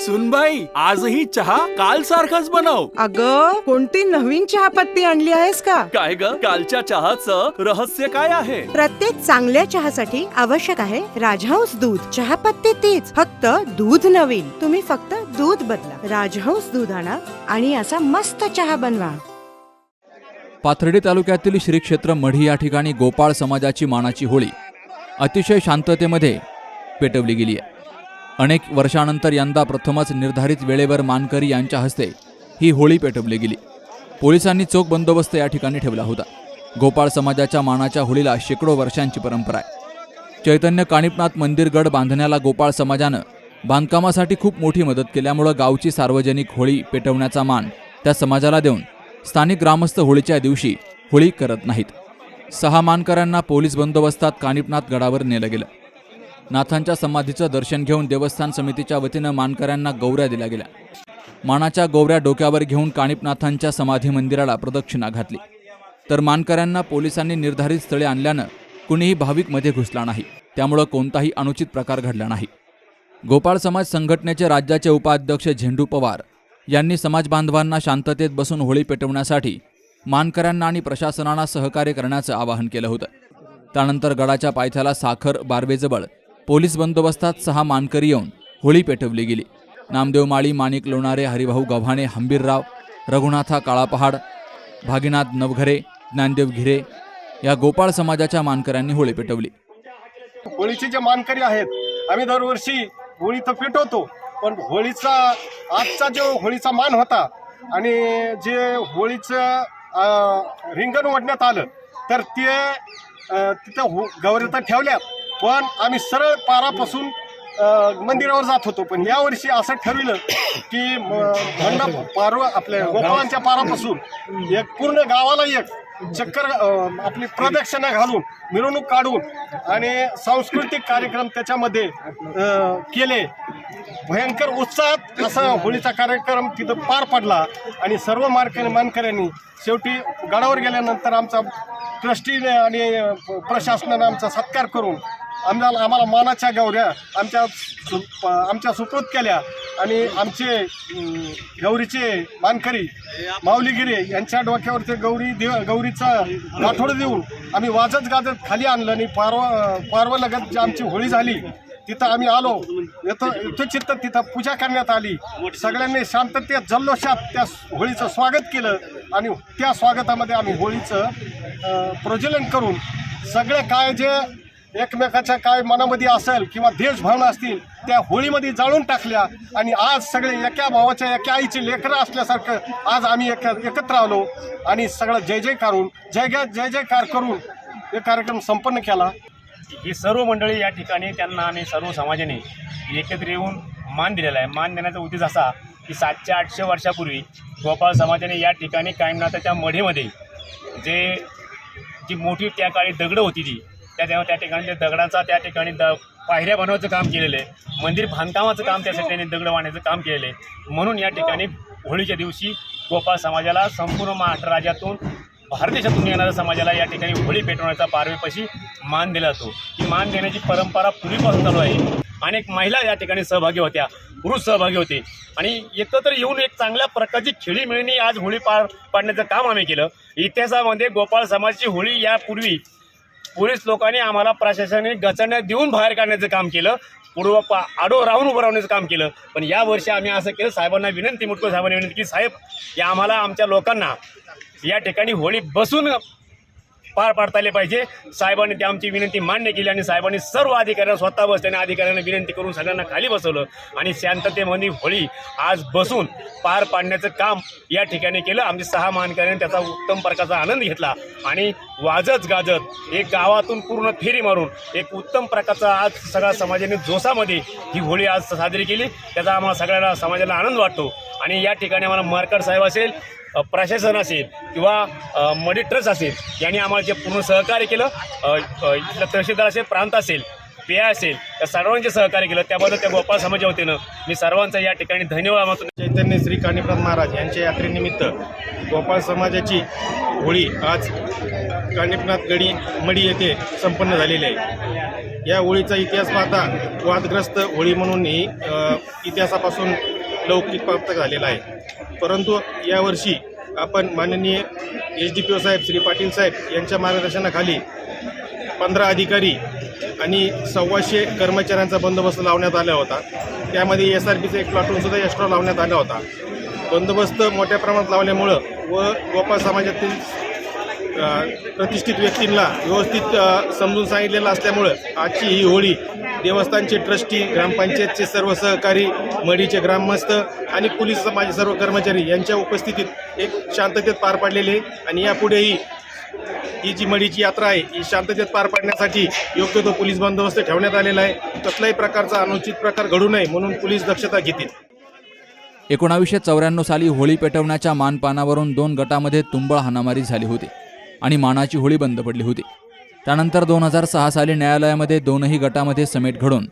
सुनबाई आजही चहा काल सारखाच बनव. अग कोणती नवीन चहापत्ती आणली आहेस का? काय ग? कालच्या चहाचं रहस्य काय आहे? प्रत्येक चांगल्या चहासाठी आवश्यक आहे राजहंस दूध. चहापत्ती तीच फक्त दूध नवीन. तुम्ही फक्त दूध बदला. राजहंस दूध आणा आणि असा मस्त चहा बनवा. पाथर्डी तालुक्यातील श्री क्षेत्र मढी या ठिकाणी गोपाळ समाजाची मानाची होळी. अतिशय शांततेमध्ये पेटवली गेली आहे. अनेक वर्षानंतर यंदा प्रथमच निर्धारित वेळेवर मानकरी यांच्या हस्ते ही होळी पेटवली गेली. पोलिसांनी चोख बंदोबस्त या ठिकाणी ठेवला होता. गोपाळ समाजाच्या मानाच्या होळीला शेकडो वर्षांची परंपरा आहे. चैतन्य काणिपनाथ मंदिरगड बांधण्याला गोपाळ समाजानं बांधकामासाठी खूप मोठी मदत केल्यामुळं गावची सार्वजनिक होळी पेटवण्याचा मान त्या समाजाला देऊन स्थानिक ग्रामस्थ होळीच्या दिवशी होळी करत नाहीत. सहा मानकऱ्यांना पोलीस बंदोबस्तात कानिपनाथ गडावर नेलं गेलं. नाथांच्या समाधीचं दर्शन घेऊन देवस्थान समितीच्या वतीनं मानकऱ्यांना गौऱ्या दिल्या गेल्या. मानाच्या गौऱ्या डोक्यावर घेऊन काणिपनाथांच्या समाधी मंदिराला प्रदक्षिणा घातली. तर मानकऱ्यांना पोलिसांनी निर्धारित स्थळे आणल्यानं कुणीही भाविकमध्ये घुसला नाही. त्यामुळं कोणताही अनुचित प्रकार घडला नाही. गोपाळ समाज संघटनेचे राज्याचे उपाध्यक्ष झेंडू पवार यांनी समाज बांधवांना शांततेत बसून होळी पेटवण्यासाठी मानकऱ्यांना आणि प्रशासनाला सहकार्य करण्याचं आवाहन केलं होतं. त्यानंतर गडाच्या पायथ्याला साखर बारवेजवळ पोलीस बंदोबस्तात सहा मानकरी येऊन होळी पेटवली गेली. नामदेव माळी माणिक लोणारे हरिभाऊ गव्हाणे हंबीरराव रघुनाथा काळापहाड भागीनाथ नवघरे ज्ञानदेव घिरे या गोपाळ समाजाच्या मानकऱ्यांनी होळी पेटवली. होळीचे जे मानकरी आहेत आम्ही दरवर्षी होळी तर पेटवतो पण होळीचा आजचा जो होळीचा मान होता आणि जे होळीचं रिंगण ओढण्यात आलं तर ते तिथं हो गौऱ्या ठेवल्यात. पण आम्ही सरळ पारापासून मंदिरावर जात होतो. पण यावर्षी असं ठरविलं की म- मंडप पारव आपल्या गोपाळांच्या पारापासून एक पूर्ण गावाला एक चक्कर आपली प्रदक्षिणा घालून मिरवणूक काढून आणि सांस्कृतिक कार्यक्रम त्याच्यामध्ये केले. भयंकर उत्साहात असा होळीचा कार्यक्रम तिथं पार पडला आणि सर्व मानकरी मानकऱ्यांनी शेवटी गडावर गेल्यानंतर आमचा ट्रस्टीने आणि प्रशासनानं प्रशासनाने आमचा सत्कार करून आम्हाला आम्हाला मानाच्या गौऱ्या आमच्या सु- आमच्या सुपूत केल्या. आणि आमचे गौरीचे मानकरी माऊलीगिरे यांच्या डोक्यावरचे गौरी देव गौरीचा गाठोडं देऊन आम्ही वाजत गाजत खाली आणलं आणि पारवा पारवालगत जी आमची होळी झाली तिथं आम्ही आलो. येथं यथोचित्त तिथं पूजा करण्यात आली. सगळ्यांनी शांततेत जल्लोषात त्या होळीचं स्वागत केलं आणि त्या स्वागतामध्ये आम्ही होळीचं प्रज्वलन करून सगळे काय जे एकमेकाच्या काय मनामध्ये असेल किंवा देशभावना असतील त्या होळीमध्ये जाळून टाकल्या. आणि आज सगळे एका भावाच्या एका आईची लेकरं असल्यासारखं आज आम्ही एक एकत्र आलो. आणि सगळं जय जय करून जय जय जय जयकार करून हे कार्यक्रम संपन्न केला. ही सर्व मंडळी या ठिकाणी त्यांना आणि सर्व समाजाने एकत्र येऊन मान दिलेला आहे. मान देण्याचा उद्देश असा की सातशे आठशे वर्षापूर्वी गोपाळ समाजाने या ठिकाणी कायमनाथाच्या मढीमध्ये जे जी मोठी त्या काळी दगडं होती ती त्या तेव्हा त्या ठिकाणी दगडांचा दगडाचा त्या ठिकाणी द पायऱ्या बनवायचं काम केलेलं आहे. मंदिर बांधकामाचं काम त्यासाठी त्यांनी दगड वाहण्याचं काम केलेलं आहे. म्हणून या ठिकाणी होळीच्या दिवशी गोपाळ समाजाला संपूर्ण महाराष्ट्र राज्यातून भारत देशातून येणाऱ्या समाजाला या ठिकाणी होळी पेटवण्याचा पारवेपाशी मान दिला जातो. ही मान देण्याची परंपरा पूर्वीपासून चालू आहे. अनेक महिला या ठिकाणी सहभागी होत्या पुरुष सहभागी होते. आणि एकत्र येऊन एक चांगल्या प्रकारची खेळीमेळीने आज होळी पार पाडण्याचं काम आम्ही केलं. इतिहासामध्ये गोपाळ समाजाची होळी यापूर्वी पोलीस लोकांनी आम्हाला प्रशासनाने गचण्यात देऊन बाहेर काढण्याचं काम केलं. पूर्व पा आडो राहून उभं राहण्याचं काम केलं. पण या वर्षी आम्ही असं केलं साहेबांना विनंती मुटको साहेबांना विनंती की साहेब या आम्हाला आमच्या लोकांना या ठिकाणी होळी बसून पार पाडता आले पाहिजे. साहेबांनी ती आमची विनंती मान्य केली आणि साहेबांनी सर्व अधिकाऱ्यांना स्वतः बसल्याने अधिकाऱ्यांना विनंती करून सगळ्यांना खाली बसवलं. आणि शांततेमध्ये होळी आज बसून पार पाडण्याचं काम या ठिकाणी केलं. आमचे सहा मानकऱ्यांनी त्याचा उत्तम प्रकारचा आनंद घेतला. आणि वाजत गाजत एक गावातून पूर्ण फेरी मारून एक उत्तम प्रकारचा आज सगळ्या समाजाने जोसामध्ये ही होळी आज साजरी केली. त्याचा आम्हाला सगळ्याला समाजाला आनंद वाटतो. आणि या ठिकाणी आम्हाला मार्कर साहेब असेल प्रशासन असेल किंवा मडी ट्रस्ट असेल यांनी आम्हाला जे पूर्ण सहकार्य केलं इथलं तहसीलदार असेल प्रांत असेल पेया असेल त्या सर्वांचे सहकार्य केलं त्याबद्दल त्या गोपाळ समाजाच्या वतीनं मी सर्वांचा या ठिकाणी धन्यवाद मानतो. चैतन्य श्री काणीप्रद महाराज यांच्या यात्रेनिमित्त गोपाळ समाजाची होळी आज काणीपनाथ गडी मडी येथे संपन्न झालेली आहे. या होळीचा इतिहास पाहता वादग्रस्त होळी म्हणून ही इतिहासापासून लौकिक प्राप्त झालेला आहे. परंतु यावर्षी आपण माननीय एच डी पी ओ साहेब श्री पाटील साहेब यांच्या मार्गदर्शनाखाली पंधरा अधिकारी आणि सव्वाशे कर्मचाऱ्यांचा बंदोबस्त लावण्यात आला होता. त्यामध्ये एस आर पीचा एक प्लाटूनसुद्धा एक्स्ट्रा लावण्यात आला होता. बंदोबस्त मोठ्या प्रमाणात लावल्यामुळं व गोपाळ समाजातील प्रतिष्ठित व्यक्तींना व्यवस्थित समजून सांगितलेलं असल्यामुळं आजची ही होळी देवस्थानचे ट्रस्टी ग्रामपंचायतचे सर्व सहकारी मडीचे ग्रामस्थ आणि पोलीस समाज सर्व कर्मचारी यांच्या उपस्थितीत एक शांततेत पार पाडलेली आहे. आणि यापुढेही ही जी मडीची यात्रा आहे ही शांततेत पार पाडण्यासाठी योग्य तो पोलीस बंदोबस्त ठेवण्यात आलेला आहे. कसल्याही प्रकारचा अनुचित प्रकार घडू नये म्हणून पोलीस दक्षता घेतील. एकोणावीसशे चौऱ्याण्णव साली होळी पेटवण्याच्या मानपानावरून दोन गटामध्ये तुंबळ हाणामारी झाली होती आणि मानाची होळी बंद पडली होती. त्यानंतर दोन हजार सहा साली न्यायालयामध्ये दोनही गटामध्ये समेट घडून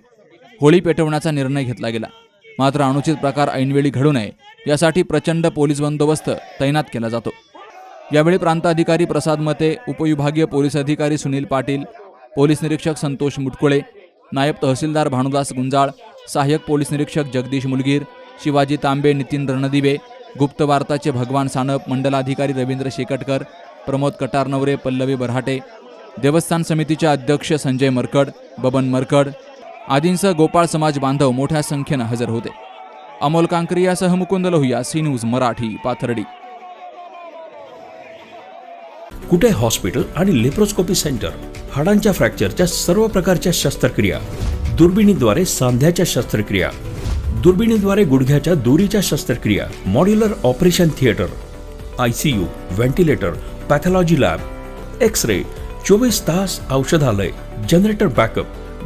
होळी पेटवण्याचा निर्णय घेतला गेला. मात्र अनुचित प्रकार ऐनवेळी घडू नये यासाठी प्रचंड पोलीस बंदोबस्त तैनात केला जातो. यावेळी प्रांताधिकारी प्रसाद मते उपविभागीय पोलीस अधिकारी सुनील पाटील पोलीस निरीक्षक संतोष मुटकुळे नायब तहसीलदार भानुदास गुंजाळ सहाय्यक पोलीस निरीक्षक जगदीश मुलगीर शिवाजी तांबे नितीन रणदिवे गुप्त वार्ताचे भगवान सानप मंडलाधिकारी रवींद्र शेकटकर प्रमोद कटारनवरे पल्लवी बऱ्हाटे देवस्थान समितीचे अध्यक्ष संजय मरकड बबन मरकड आदींसह गोपाळ समाज बांधव मोठ्या संख्येनं हजर होते. Amol कांकरियासह Mukund Lohiya C news Marathi Pathardi. Kute hospital आणि लेप्रोस्कोपी सेंटर? हाडांच्या फ्रॅक्चरच्या सर्व प्रकारच्या शस्त्रक्रिया. दुर्बिणीद्वारे सांध्याच्या शस्त्रक्रिया. दुर्बिणीद्वारे गुडघ्याच्या दोरीच्या शस्त्रक्रिया. Modular operation theatre. I C U ventilator pathology lab. X ray चोवीस तास औषधालय. Generator backup.